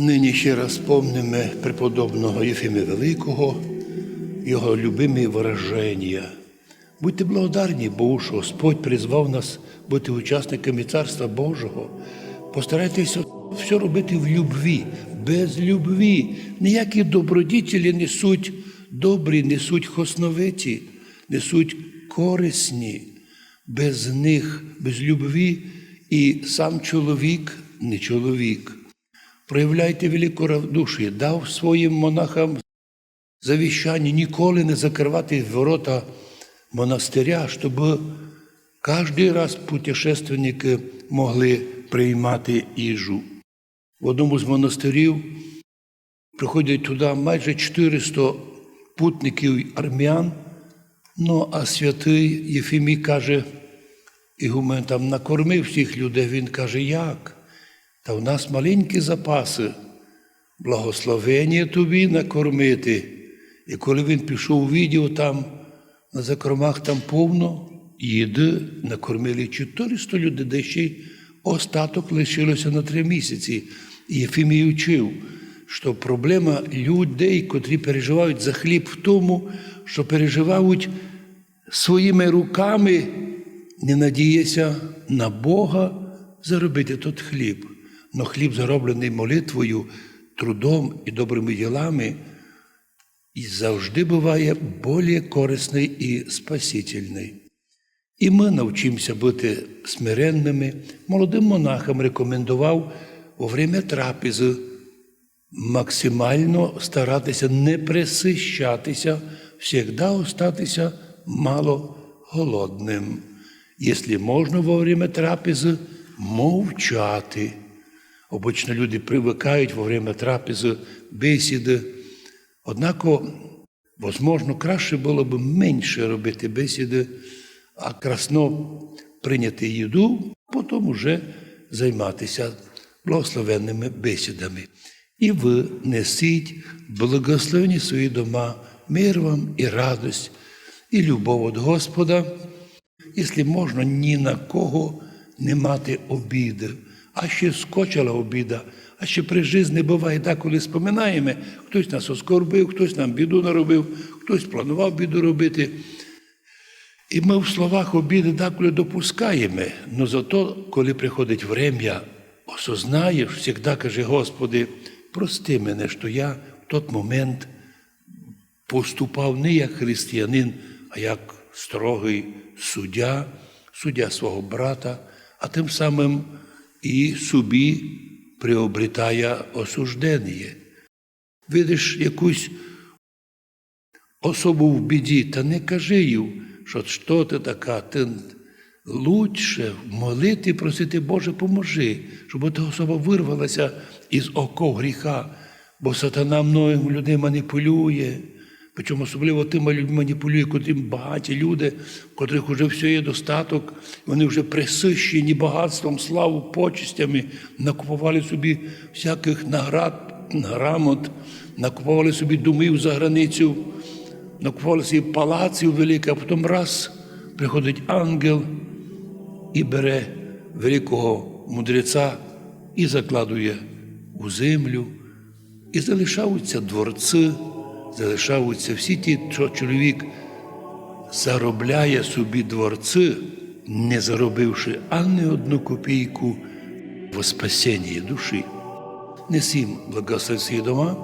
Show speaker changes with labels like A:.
A: Нині ще раз помнимо преподобного Єфима Великого, його любимі вираження. Будьте благодарні Богу, що Господь призвав нас бути учасниками Царства Божого. Постарайтеся все робити в любві, без любві. Ніякі добродітелі несуть добрі, несуть хосновиті, несуть корисні. Без них, без любві і сам чоловік не чоловік. Проявляйте великодушие, дав своїм монахам завіщання ніколи не закривати ворота монастиря, щоб кожен раз путешественники могли приймати їжу. В одному з монастирів приходять туди майже 400 путників армян. Ну, а святий Єфімій каже, ігумен там накормив всіх людей. Він каже, як? Та в нас маленькі запаси, благословення тобі накормити. І коли він пішов у відео, там на закромах там повно їди, накормили 400 людей, де ще й остаток лишилося на три місяці. І Єфімій учив, що проблема людей, котрі переживають за хліб в тому, що переживають своїми руками, не надіяся на Бога заробити тот хліб. Но хліб, зароблений молитвою, трудом і добрими ділами, і завжди буває більш корисний і спасительний. І ми навчимося бути смиренними. Молодим монахам рекомендував во время трапези максимально старатися не присищатися, завжди остатися мало голодним. Якщо можна во время трапези, мовчати. Обично люди привикають во время трапези бесіди. Однако, можливо, краще було б менше робити бесіди, а красно прийняти їду, потім уже займатися благословенними бесідами. І ви несіть благословені свої дома, мир вам і радость, і любов від Господа, якщо можна ні на кого не мати обіди, а ще скочила обіда, а ще при житті буває, так, коли споминаємо, хтось нас оскорбив, хтось нам біду наробив, хтось планував біду робити. І ми в словах обіди деколи допускаємо, але зато, коли приходить врем'я, осознаєш, завжди каже, Господи, прости мене, що я в той момент поступав не як християнин, а як строгий суддя, суддя свого брата, а тим самим і собі приобретає осуждення. Видиш якусь особу в біді, та не кажи їй, що що ти така, ти лучше молити, просити, Боже, поможи, щоб та особа вирвалася із оков гріха, бо сатана мною людей маніпулює. Причому особливо тими людьми маніпулює, котрі багаті люди, в котрих вже все є достаток, вони вже присищені багатством, славу, почестями, накупували собі всяких наград, грамот, накупували собі домів за границю, накупували собі палаців великих, а потім раз приходить ангел і бере великого мудреця і закладує у землю, і залишаються дворці залишаються всі ті, що чоловік заробляє собі дворці, не заробивши ані одну копійку в спасенні душі. Несім благословенні дома,